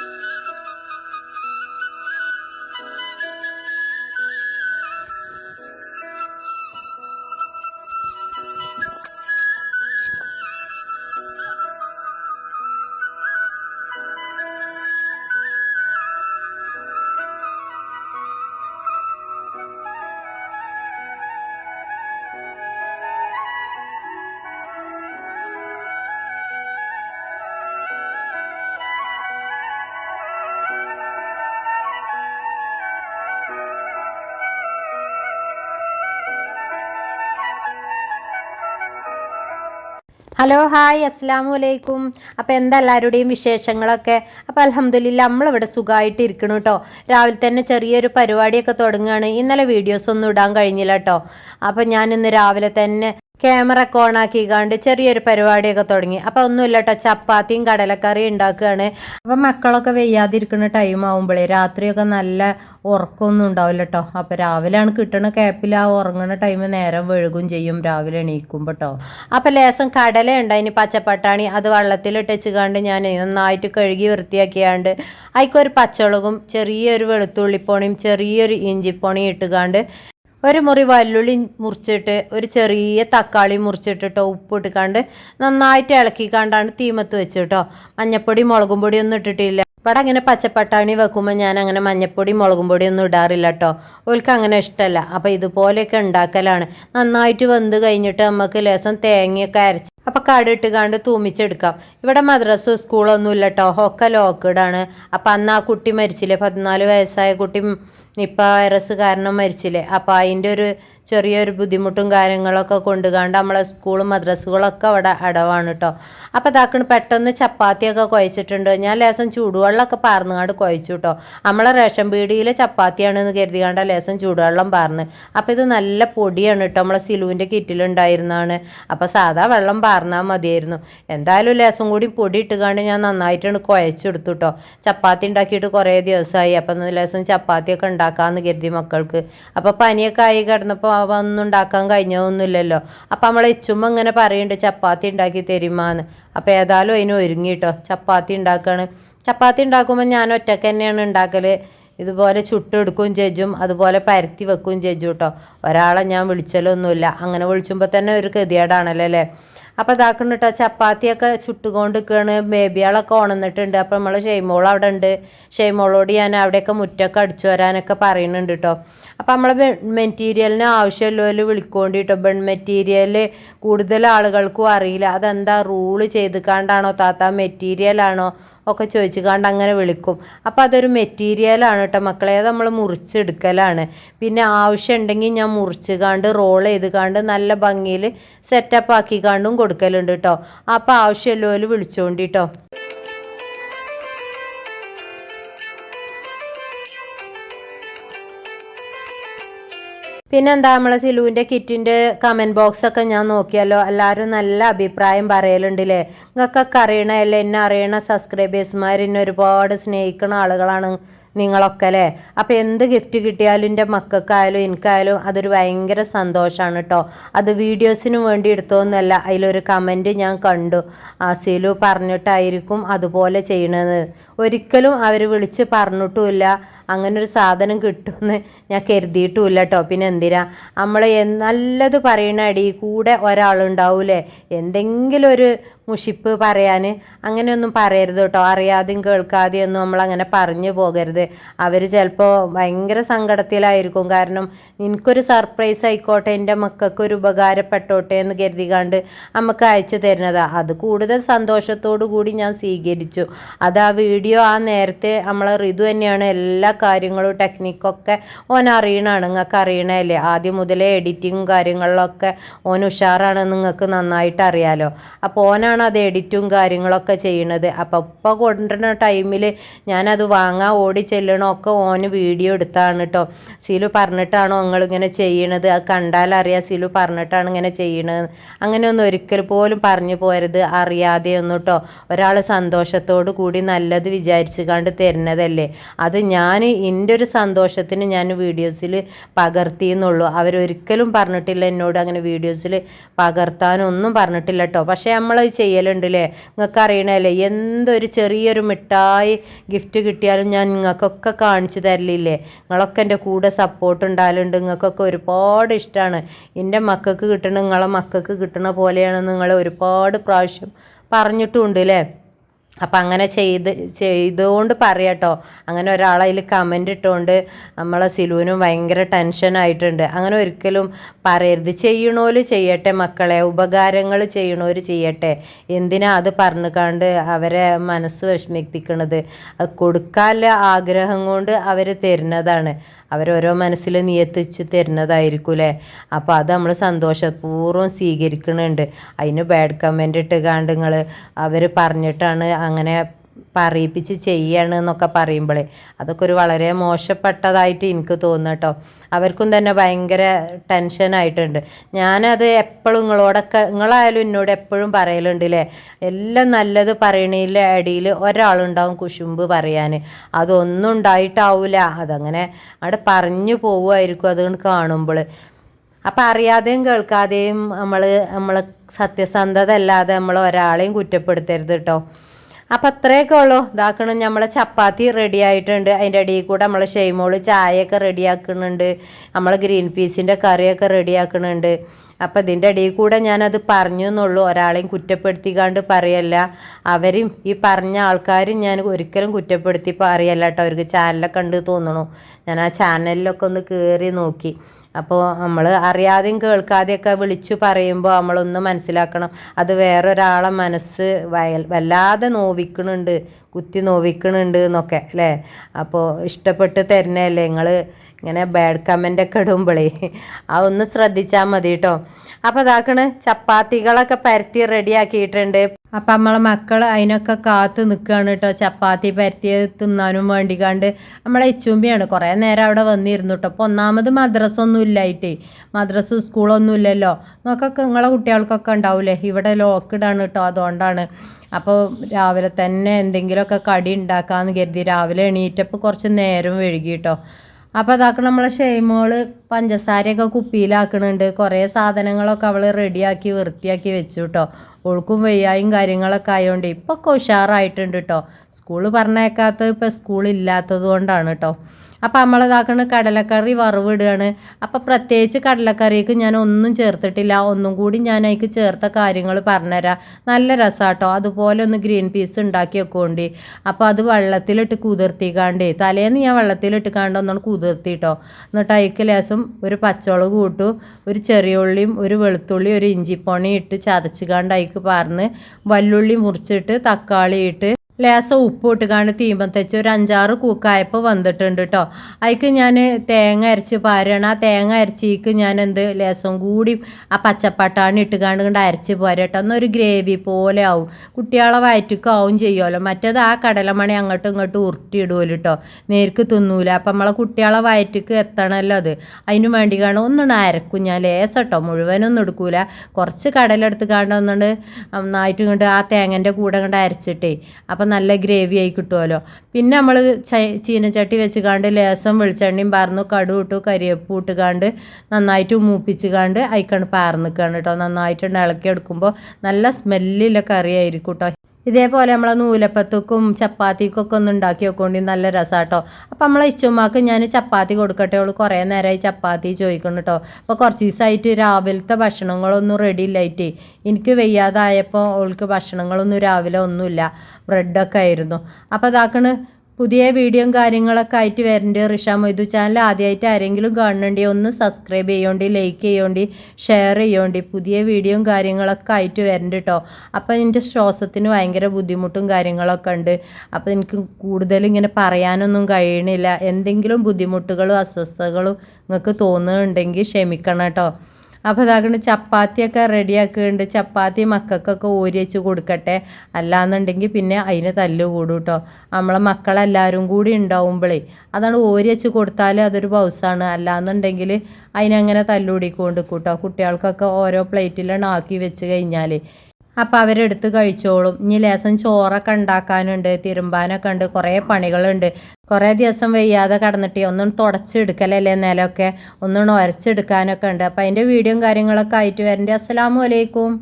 Música hello hi അസ്സാമു അലൈക്കും. അപ്പോൾ എന്താ എല്ലാവരുടെയും വിശേഷങ്ങളൊക്കെ? അപ്പോൾ അലഹമ്മദില്ല നമ്മളിവിടെ സുഖമായിട്ട് ഇരിക്കണം കേട്ടോ രാവിലെ തന്നെ ചെറിയൊരു പരിപാടിയൊക്കെ തുടങ്ങുകയാണ്. ഇന്നലെ വീഡിയോസ് ഒന്നും ഇടാൻ കഴിഞ്ഞില്ല കേട്ടോ അപ്പോൾ ഞാൻ ഇന്ന് രാവിലെ തന്നെ ക്യാമറ ഓണാക്കി കണ്ട് ചെറിയൊരു പരിപാടിയൊക്കെ തുടങ്ങി. അപ്പോൾ ഒന്നുമില്ല കേട്ടോ ചപ്പാത്തിയും കടലക്കറിയും ഉണ്ടാക്കുകയാണ്. അപ്പം മക്കളൊക്കെ വെയ്യാതിരിക്കുന്ന ടൈം ആകുമ്പോഴേ രാത്രിയൊക്കെ നല്ല ഉറക്കമൊന്നും ഉണ്ടാവില്ല കേട്ടോ രാവിലെ രാവിലെയാണ് കിട്ടണ ക്യാപ്പിൽ ആ ഉറങ്ങുന്ന ടൈം നേരം വെഴുകും ചെയ്യും രാവിലെ എണീക്കുമ്പോൾ കേട്ടോ അപ്പോൾ ലേസം കടല അതിന് പച്ചപ്പട്ടാണി അത് വെള്ളത്തിലിട്ട് കണ്ട് ഞാൻ നന്നായിട്ട് കഴുകി വൃത്തിയാക്കിയാണ്ട് അതിക്കൊരു പച്ചമുളകും ചെറിയൊരു വെളുത്തുള്ളിപ്പോണിയും ചെറിയൊരു ഇഞ്ചിപ്പോണിയും ഇട്ടുകാണ്ട് ഒരു മുറി വല്ലുള്ളി മുറിച്ചിട്ട് ഒരു ചെറിയ തക്കാളി മുറിച്ചിട്ടിട്ടോ ഉപ്പിട്ടിക്കാണ്ട് നന്നായിട്ട് ഇളക്കിക്കാണ്ടാണ് തീമത്ത് വെച്ചിട്ടോ. മഞ്ഞപ്പൊടി മുളകും പൊടി ഒന്നും ഇട്ടിട്ടില്ല. ഇവിടെ അങ്ങനെ പച്ചപ്പട്ടാണി വെക്കുമ്പോൾ ഞാൻ അങ്ങനെ മഞ്ഞപ്പൊടി മുളകും പൊടി ഒന്നും ഇടാറില്ല കേട്ടോ ഓൽക്ക് അങ്ങനെ ഇഷ്ടമല്ല അപ്പോൾ ഇതുപോലെയൊക്കെ ഉണ്ടാക്കലാണ്. നന്നായിട്ട് വെന്ത് കഴിഞ്ഞിട്ട് നമുക്ക് ലേസം തേങ്ങയൊക്കെ അരച്ച് അപ്പം കടിട്ട് കണ്ട് തൂമിച്ചെടുക്കാം. ഇവിടെ മദ്രസ് സ്കൂളൊന്നുമില്ല കേട്ടോ ഒക്കെ ലോക്കഡാണ് അപ്പം അന്ന് ആ കുട്ടി മരിച്ചില്ലേ? പതിനാല് വയസ്സായ കുട്ടി നിപ്പ വൈറസ് കാരണം മരിച്ചില്ലേ? അപ്പോൾ അതിന്റെ ഒരു ചെറിയൊരു ബുദ്ധിമുട്ടും കാര്യങ്ങളൊക്കെ കൊണ്ടുകാണ്ട് നമ്മളെ സ്കൂളും മദ്രസുകളൊക്കെ അവിടെ അടവാണ് കേട്ടോ അപ്പോൾ ഇതാക്കണ് പെട്ടെന്ന് ചപ്പാത്തിയൊക്കെ കുഴച്ചിട്ടുണ്ട്. ഞാൻ ലേസം ചൂടുവെള്ളമൊക്കെ പാർന്നുകാണ്ട് കുഴച്ചു കേട്ടോ നമ്മളെ റേഷൻ പീടിയിലെ ചപ്പാത്തിയാണെന്ന് കരുതികാണ്ട് ലേസം ചൂടുവെള്ളം പാർന്ന്. അപ്പോൾ ഇത് നല്ല പൊടിയാണ് കേട്ടോ നമ്മളെ സിലുവിന്റെ കിറ്റിലുണ്ടായിരുന്നതാണ്. അപ്പോൾ സാധാ വെള്ളം പാർന്നാൽ മതിയായിരുന്നു. എന്തായാലും ലേസം കൂടി പൊടി ഇട്ടുകാണ്ട് ഞാൻ നന്നായിട്ടാണ് കുഴച്ചെടുത്തു കേട്ടോ ചപ്പാത്തി ഉണ്ടാക്കിയിട്ട് കുറേ ദിവസമായി. അപ്പം ലേസം ചപ്പാത്തിയൊക്കെ ഉണ്ടാക്കാമെന്ന് കരുതി മക്കൾക്ക്. അപ്പോൾ പനിയൊക്കെ ആയി കിടന്നപ്പോൾ ഒന്നും ഉണ്ടാക്കാൻ കഴിഞ്ഞൊന്നുമില്ലല്ലോ അപ്പം നമ്മളെ ഇച്ചുമ്മ ഇങ്ങനെ പറയുന്നുണ്ട് ചപ്പാത്തി ഉണ്ടാക്കി തരുമാന്ന്. അപ്പോൾ ഏതായാലും അതിന് ഒരുങ്ങിട്ടോ ചപ്പാത്തി ഉണ്ടാക്കുകയാണ് ചപ്പാത്തി ഉണ്ടാക്കുമ്പോൾ ഞാൻ ഒറ്റയ്ക്ക് തന്നെയാണ് ഉണ്ടാക്കൽ ഇതുപോലെ ചുട്ടെടുക്കുകയും ചെജ്ജും അതുപോലെ പരത്തി വെക്കുകയും ചെജ്ജു കേട്ടോ ഒരാളെ ഞാൻ വിളിച്ചലൊന്നുമില്ല. അങ്ങനെ വിളിച്ചുമ്പോൾ തന്നെ ഒരു ഗതികേടാണല്ലോ അല്ലേ? അപ്പോൾ ഇതാക്കണം കേട്ടോ ചപ്പാത്തിയൊക്കെ ചുട്ടുകൊണ്ട് നിൽക്കുകയാണ് ബേബിയാളൊക്കെ ഉണന്നിട്ടുണ്ട്. അപ്പോൾ നമ്മൾ ഷെയ്മോൾ അവിടെ ഉണ്ട് ഷെയ്മോളോട് ഞാൻ അവിടെയൊക്കെ മുറ്റൊക്കെ അടിച്ചു വരാനൊക്കെ പറയുന്നുണ്ട് കേട്ടോ അപ്പോൾ നമ്മളെ മെറ്റീരിയലിന് ആവശ്യമുള്ളവർ വിളിക്കൊണ്ട് കേട്ടോ ബെൺ മെറ്റീരിയൽ കൂടുതൽ ആളുകൾക്കും അറിയില്ല. അതെന്താ റൂൾ ചെയ്തുക്കാണ്ടാണോ താത്ത? മെറ്റീരിയലാണോ ഒക്കെ ചോദിച്ചു കണ്ട് അങ്ങനെ വിളിക്കും. അപ്പോൾ അതൊരു മെറ്റീരിയലാണ് കേട്ടോ മക്കളെ. അത് നമ്മൾ മുറിച്ചെടുക്കലാണ്. പിന്നെ ആവശ്യം ഉണ്ടെങ്കിൽ ഞാൻ മുറിച്ചുകാണ്ട് റോൾ ചെയ്ത് കാണ്ട് നല്ല ഭംഗിയിൽ സെറ്റപ്പ് ആക്കി കാണ്ടും കൊടുക്കലുണ്ട് കേട്ടോ അപ്പോൾ ആവശ്യമുള്ളവർ വിളിച്ചോണ്ടി കേട്ടോ പിന്നെന്താ നമ്മളെ സിലുവിന്റെ കിറ്റിന്റെ കമന്റ് ബോക്സ് ഒക്കെ ഞാൻ നോക്കിയാലോ എല്ലാവരും നല്ല അഭിപ്രായം പറയലുണ്ടല്ലേ? നിങ്ങൾക്കൊക്കെ അറിയണ അല്ലേ എന്നെ അറിയണ സബ്സ്ക്രൈബേഴ്സ്മാർ എന്നെ ഒരുപാട് സ്നേഹിക്കുന്ന ആളുകളാണ് നിങ്ങളൊക്കെ അല്ലേ? അപ്പോൾ എന്ത് ഗിഫ്റ്റ് കിട്ടിയാലും എന്റെ മക്കൾക്കായാലും എനിക്കായാലും അതൊരു ഭയങ്കര സന്തോഷമാണ് കേട്ടോ അത് വീഡിയോസിന് വേണ്ടി എടുത്തോന്നല്ല അതിലൊരു കമന്റ് ഞാൻ കണ്ടു. ആ സിലു പറഞ്ഞിട്ടായിരിക്കും അതുപോലെ ചെയ്യണത്. ഒരിക്കലും അവർ വിളിച്ച് പറഞ്ഞിട്ടുമില്ല. അങ്ങനെ ഒരു സാധനം കിട്ടുമെന്ന് ഞാൻ കരുതിയിട്ടുമില്ല കേട്ടോ പിന്നെ എന്തിനാ? നമ്മൾ നല്ലത് പറയണ അടി കൂടെ ഒരാളുണ്ടാവൂലേ? എന്തെങ്കിലും ഒരു മുഷിപ്പ് പറയാൻ അങ്ങനെയൊന്നും പറയരുത് കേട്ടോ അറിയാതെയും കേൾക്കാതെയും ഒന്നും നമ്മളങ്ങനെ പറഞ്ഞു പോകരുത്. അവർ ചിലപ്പോൾ ഭയങ്കര സങ്കടത്തിലായിരിക്കും. കാരണം എനിക്കൊരു സർപ്രൈസ് ആയിക്കോട്ടെ എന്റെ മക്കൾക്ക് ഒരു ഉപകാരപ്പെട്ടോട്ടെ എന്ന് കരുതികാണ്ട് നമുക്ക് അയച്ചു തരുന്നതാണ് അത് കൂടുതൽ സന്തോഷത്തോടു കൂടി ഞാൻ സ്വീകരിച്ചു. അത് ആ വീഡിയോ ആ നേരത്തെ നമ്മളെ ഋതു തന്നെയാണ് എല്ലാ കാര്യങ്ങളും ടെക്നിക്കൊക്കെ ഓൻ അറിയണമാണ് നിങ്ങൾക്ക് അറിയണല്ലേ ആദ്യം മുതലേ എഡിറ്റിങ്ങും കാര്യങ്ങളിലൊക്കെ ഓൻ ഉഷാറാണ് നിങ്ങൾക്ക് നന്നായിട്ട് അറിയാലോ. അപ്പോൾ ഓനാണ് അത് എഡിറ്റും കാര്യങ്ങളൊക്കെ ചെയ്യണത്. അപ്പോൾ ഇപ്പോൾ കൊണ്ടുവരുന്ന ടൈമിൽ ഞാനത് വാങ്ങാൻ ഓടി ചെല്ലണമൊക്കെ ഓന് വീഡിയോ എടുത്താണ് കേട്ടോ സീലു പറഞ്ഞിട്ടാണോ നിങ്ങളിങ്ങനെ ചെയ്യണത്? അത് കണ്ടാലറിയാം സീലു പറഞ്ഞിട്ടാണ് ഇങ്ങനെ ചെയ്യണത്. അങ്ങനെയൊന്നും ഒരിക്കൽ പോലും പറഞ്ഞു പോരുത് അറിയാതെ ഒന്നും കേട്ടോ ഒരാൾ സന്തോഷത്തോടു കൂടി നല്ലത് വിചാരിച്ചു കണ്ട് തരുന്നതല്ലേ. അത് ഞാൻ എന്റെ ഒരു സന്തോഷത്തിന് ഞാൻ വീഡിയോസിൽ പകർത്തിയെന്നുള്ളൂ. അവരൊരിക്കലും പറഞ്ഞിട്ടില്ല എന്നോട് അങ്ങനെ വീഡിയോസിൽ പകർത്താനൊന്നും പറഞ്ഞിട്ടില്ല കേട്ടോ. പക്ഷേ നമ്മളത് ചെയ്യലുണ്ടല്ലേ? നിങ്ങൾക്ക് അറിയണല്ലേ? എന്തൊരു ചെറിയൊരു മിഠായി ഗിഫ്റ്റ് കിട്ടിയാലും ഞാൻ നിങ്ങൾക്കൊക്കെ കാണിച്ചു തരലില്ലേ? നിങ്ങളൊക്കെ എന്റെ കൂടെ സപ്പോർട്ട് ഉണ്ടാകലുണ്ട് നിങ്ങൾക്കൊക്കെ ഒരുപാട് ഇഷ്ടമാണ് എന്റെ മക്കൾക്ക് കിട്ടണ നിങ്ങളെ മക്കൾക്ക് കിട്ടണ പോലെയാണ് നിങ്ങൾ ഒരുപാട് പ്രാവശ്യം പറഞ്ഞിട്ടുമുണ്ട് അല്ലേ അപ്പം അങ്ങനെ ചെയ്ത് ചെയ്തുകൊണ്ട് പറയാട്ടോ അങ്ങനെ ഒരാളതിൽ കമന്റ് ഇട്ടുകൊണ്ട് നമ്മളെ സിലുവിനും ഭയങ്കര ടെൻഷനായിട്ടുണ്ട് അങ്ങനെ ഒരിക്കലും പറയരുത്. ചെയ്യണോൽ ചെയ്യട്ടെ മക്കളെ. ഉപകാരങ്ങൾ ചെയ്യണോര് ചെയ്യട്ടെ. എന്തിനാ അത് പറഞ്ഞുകാണ്ട് അവരെ മനസ്സ് വിഷമിപ്പിക്കണത്? കൊടുക്കാനുള്ള ആഗ്രഹം കൊണ്ട് അവർ തരുന്നതാണ്. അവരോരോ മനസ്സിൽ നിയത്തിച്ച് തരുന്നതായിരിക്കൂലേ? അപ്പോൾ അത് നമ്മൾ സന്തോഷപൂർവം സ്വീകരിക്കുന്നുണ്ട് അതിന് ബാഡ് കമന്റ് ഇട്ട് കാണ്ട് നിങ്ങൾ അവർ പറഞ്ഞിട്ടാണ് അങ്ങനെ പറയിപ്പിച്ച് ചെയ്യാണ് എന്നൊക്കെ പറയുമ്പോഴേ അതൊക്കെ ഒരു വളരെ മോശപ്പെട്ടതായിട്ട് എനിക്ക് തോന്നുന്നു കേട്ടോ. അവർക്കും തന്നെ ഭയങ്കര ടെൻഷനായിട്ടുണ്ട് ഞാനത് എപ്പോഴും നിങ്ങളോടൊക്കെ നിങ്ങളായാലും എന്നോട് എപ്പോഴും പറയലുണ്ട് അല്ലേ എല്ലാം നല്ലത് പറയണതിന്റെ അടിയിൽ ഒരാളുണ്ടാവും കുശുമ്പ് പറയാൻ അതൊന്നും ഉണ്ടായിട്ടാവില്ല അതങ്ങനെ അവിടെ പറഞ്ഞു പോവുമായിരിക്കും അതുകൊണ്ട് കാണുമ്പോൾ അപ്പം അറിയാതെയും കേൾക്കാതെയും നമ്മൾ നമ്മൾ സത്യസന്ധത അല്ലാതെ നമ്മൾ ഒരാളെയും കുറ്റപ്പെടുത്തരുത് കേട്ടോ അപ്പം അത്രയൊക്കെ ഉള്ളൂ. ഇതാക്കണം നമ്മളെ ചപ്പാത്തി റെഡി ആയിട്ടുണ്ട്. അതിന്റെ ഇടയിൽ കൂടെ നമ്മളെ ഷെയ്മോൾ ചായയൊക്കെ റെഡിയാക്കുന്നുണ്ട് നമ്മളെ ഗ്രീൻ പീസിന്റെ കറിയൊക്കെ റെഡിയാക്കുന്നുണ്ട് അപ്പം ഇതിന്റെ ഇടയിൽ കൂടെ ഞാനത് പറഞ്ഞു എന്നുള്ളൂ. ഒരാളെയും കുറ്റപ്പെടുത്തിക്കാണ്ട് പറയല്ല. അവരും ഈ പറഞ്ഞ ആൾക്കാരും ഞാൻ ഒരിക്കലും കുറ്റപ്പെടുത്തി പറയല്ല കേട്ടോ. അവർക്ക് ചാനലൊക്കെ ഉണ്ട് തോന്നണു. ഞാൻ ആ ചാനലിലൊക്കെ ഒന്ന് കയറി നോക്കി. അപ്പോൾ നമ്മൾ അറിയാതെയും കേൾക്കാതെയൊക്കെ വിളിച്ചു പറയുമ്പോൾ നമ്മളൊന്ന് മനസ്സിലാക്കണം. അത് വേറൊരാളെ മനസ്സ് വയൽ വല്ലാതെ നോവിക്കണുണ്ട് കുത്തി നോവിക്കണുണ്ട് എന്നൊക്കെ അല്ലേ? അപ്പോൾ ഇഷ്ടപ്പെട്ട് തരുന്നതല്ലേ നിങ്ങൾ ഇങ്ങനെ ബാഡ് കമന്റ് ഒക്കെ ഇടുമ്പോഴേ ആ ഒന്ന് ശ്രദ്ധിച്ചാൽ മതി കേട്ടോ അപ്പോൾ അതാക്കണ് ചപ്പാത്തികളൊക്കെ പരത്തി റെഡിയാക്കിയിട്ടുണ്ട് അപ്പം നമ്മളെ മക്കൾ അതിനൊക്കെ കാത്ത് നിൽക്കുകയാണ് കേട്ടോ ചപ്പാത്തി പരത്തി തിന്നാനും വേണ്ടി കണ്ട് നമ്മളെ ഇച്ചുമ്പിയാണ്. കുറേ നേരം അവിടെ വന്നിരുന്നു കേട്ടോ അപ്പോൾ ഒന്നാമത് മദ്രസ ഒന്നും ഇല്ലായിട്ടേ. മദ്രസ സ്കൂളൊന്നും ഇല്ലല്ലോ. നമുക്ക് നിങ്ങളെ കുട്ടികൾക്കൊക്കെ ഉണ്ടാവില്ലേ ഇവിടെ ലോക്കിഡാണ് കേട്ടോ അതുകൊണ്ടാണ്. അപ്പോൾ രാവിലെ തന്നെ എന്തെങ്കിലുമൊക്കെ കടി ഉണ്ടാക്കാമെന്ന് കരുതി രാവിലെ എണീറ്റപ്പോൾ കുറച്ച് നേരം വഴുകി കേട്ടോ അപ്പോൾ അതാക്കണം നമ്മളെ ഷെയ്മോൾ പഞ്ചസാരയൊക്കെ കുപ്പിയിലാക്കണുണ്ട്. കുറേ സാധനങ്ങളൊക്കെ അവൾ റെഡിയാക്കി വൃത്തിയാക്കി വെച്ചു കേട്ടോ ഓൾക്കും വയ്യായും കാര്യങ്ങളൊക്കെ ആയതുകൊണ്ട് ഇപ്പോൾ ഒക്കെ ഉഷാറായിട്ടുണ്ട് കേട്ടോ സ്കൂൾ പറഞ്ഞേക്കാത്തത് ഇപ്പോൾ സ്കൂളില്ലാത്തത് കൊണ്ടാണ് കേട്ടോ അപ്പോൾ നമ്മളിതാക്കണ കടലക്കറി വറവിടുകയാണ് അപ്പോൾ പ്രത്യേകിച്ച് കടലക്കറിക്ക് ഞാൻ ഒന്നും ചേർത്തിട്ടില്ല. ഒന്നും കൂടി ഞാൻ അതിക്ക് ചേർത്ത കാര്യങ്ങൾ പറഞ്ഞുതരാം നല്ല രസമാട്ടോ അതുപോലെ ഒന്ന് ഗ്രീൻ പീസ് ഉണ്ടാക്കി വെക്കോണ്ടി. അപ്പോൾ അത് വെള്ളത്തിലിട്ട് കുതിർത്തിക്കാണ്ടേ. തലേന്ന് ഞാൻ വെള്ളത്തിലിട്ട് കാണ്ട് ഒന്നാണ് കുതിർത്തിട്ടോ. എന്നിട്ട് അതിക്ക് ലേസം ഒരു പച്ചമുളക് കൂട്ടു ഒരു ചെറിയ ഉള്ളിയും ഒരു വെളുത്തുള്ളിയും ഒരു ഇഞ്ചിപ്പൊണി ഇട്ട് ചതച്ചുകാണ്ട് അതിക്ക് പറഞ്ഞ് വല്ലുള്ളി മുറിച്ചിട്ട് തക്കാളി ഇട്ട് ലേസം ഉപ്പ് ഇട്ടുകാണ്ട് തീമ്പം ഒരു അഞ്ചാറ് കൂക്കായപ്പ് വന്നിട്ടുണ്ട് കേട്ടോ അതിക്ക് ഞാൻ തേങ്ങ അരച്ച് പാരണം. ആ തേങ്ങ അരച്ചിക്ക് ഞാൻ എന്ത് ലേസം കൂടി ആ പച്ചപ്പട്ടാണി ഇട്ടുകാണ് കണ്ട് അരച്ച് പോരട്ടോ എന്നൊരു ഗ്രേവി പോലെ ആവും. കുട്ടികളെ വയറ്റിക്ക് ആവും ചെയ്യുമല്ലോ മറ്റേത് ആ കടലമണി അങ്ങോട്ടും ഇങ്ങോട്ടും ഉരുട്ടിയിടുമല്ലോ കേട്ടോ നേർക്ക് തിന്നൂല. അപ്പം നമ്മളെ കുട്ടികളെ വയറ്റിക്ക് എത്തണമല്ലോ അത്. അതിന് വേണ്ടി കാണും ഒന്നും അരക്കും ഞാൻ ലേസട്ടോ മുഴുവനൊന്നും എടുക്കൂല. കുറച്ച് കടലെടുത്ത് കാണുന്നുണ്ട് നന്നായിട്ട് കണ്ട് ആ തേങ്ങന്റെ കൂടെ കണ്ട് അരച്ചിട്ടേ. അപ്പം നല്ല ഗ്രേവി ആയി കിട്ടുമല്ലോ പിന്നെ നമ്മൾ ചീനച്ചട്ടി വെച്ച് കാണ്ട് ലേസം വെളിച്ചെണ്ണയും പാർന്നു കടു ഇട്ടു കരിയപ്പൂ ഇട്ട് കാണ്ട് നന്നായിട്ട് മൂപ്പിച്ച് കാണ്ട് അയക്കണ്ട് പാർന്നിക്കാണ് കേട്ടോ നന്നായിട്ട് ഇളക്കി എടുക്കുമ്പോൾ നല്ല സ്മെല്ലുള്ള കറിയായിരിക്കും കേട്ടോ ഇതേപോലെ നമ്മളെ നൂലപ്പത്തുക്കും ചപ്പാത്തിക്കൊക്കെ ഒന്ന് ഉണ്ടാക്കി വെക്കൊണ്ട് നല്ല രസമാട്ടോ അപ്പം നമ്മളെ ഇച്ചുമാക്ക് ഞാൻ ചപ്പാത്തി കൊടുക്കട്ടെ അവൾ കുറേ നേരമായി ചപ്പാത്തി ചോദിക്കണം കേട്ടോ അപ്പോൾ കുറച്ച് ദിവസമായിട്ട് രാവിലത്തെ ഭക്ഷണങ്ങളൊന്നും റെഡി ഇല്ലായിട്ട് എനിക്ക് വയ്യാതായപ്പോൾ അവൾക്ക് ഭക്ഷണങ്ങളൊന്നും രാവിലെ ഒന്നുമില്ല. ബ്രെഡൊക്കെ ആയിരുന്നു. അപ്പോൾ അതാക്കണ് പുതിയ വീഡിയോയും കാര്യങ്ങളൊക്കെ ആയിട്ട് വരണ്ട്. റിഷ മൊയ്തു ചാനൽ ആദ്യമായിട്ട് ആരെങ്കിലും കാണണമെങ്കിൽ ഒന്ന് സബ്സ്ക്രൈബ് ചെയ്യോണ്ടി ലൈക്ക് ചെയ്യോണ്ടി ഷെയർ ചെയ്യോണ്ടി. പുതിയ വീഡിയോയും കാര്യങ്ങളൊക്കെ ആയിട്ട് വരണ്ട് കേട്ടോ അപ്പോൾ എന്റെ ശ്വാസത്തിന് ഭയങ്കര ബുദ്ധിമുട്ടും കാര്യങ്ങളൊക്കെ ഉണ്ട്. അപ്പോൾ എനിക്ക് കൂടുതൽ ഇങ്ങനെ പറയാനൊന്നും കഴിയണില്ല. എന്തെങ്കിലും ബുദ്ധിമുട്ടുകളും അസ്വസ്ഥതകളും നിങ്ങൾക്ക് തോന്നുന്നുണ്ടെങ്കിൽ ക്ഷമിക്കണം കേട്ടോ അപ്പോൾ ഇതാക്കണ്ട് ചപ്പാത്തിയൊക്കെ റെഡിയാക്കുന്നുണ്ട്. ചപ്പാത്തി മക്കൾക്കൊക്കെ ഊരി വെച്ച് കൊടുക്കട്ടെ. അല്ലാന്നുണ്ടെങ്കിൽ പിന്നെ അതിന് തല്ല് കൂടും കേട്ടോ. നമ്മളെ മക്കളെല്ലാവരും കൂടി ഉണ്ടാവുമ്പോഴേ അതാണ് ഊരി വെച്ച് കൊടുത്താൽ അതൊരു ബൗസാണ് അല്ലാന്നുണ്ടെങ്കിൽ അതിനങ്ങനെ തല്ലുകൂടിക്കൊണ്ട് കൂട്ടോ. കുട്ടികൾക്കൊക്കെ ഓരോ പ്ലേറ്റിലാണ് ആക്കി വെച്ച് കഴിഞ്ഞാൽ അപ്പോൾ അവരെടുത്ത് കഴിച്ചോളും. ഇനി ലേസം ചോറൊക്കെ ഉണ്ടാക്കാനുണ്ട് തിരുമ്പാനൊക്കെ ഉണ്ട് കുറേ പണികളുണ്ട്. കുറേ ദിവസം വയ്യാതെ കടന്നിട്ട് ഒന്നും തുടച്ചെടുക്കലല്ലേ നിലമൊക്കെ? ഒന്നും ഉരച്ചെടുക്കാനൊക്കെ ഉണ്ട്. അപ്പോൾ അതിന്റെ വീഡിയോയും കാര്യങ്ങളൊക്കെ ആയിട്ട് വരണ്ടേ. അസ്സലാമു അലൈക്കും.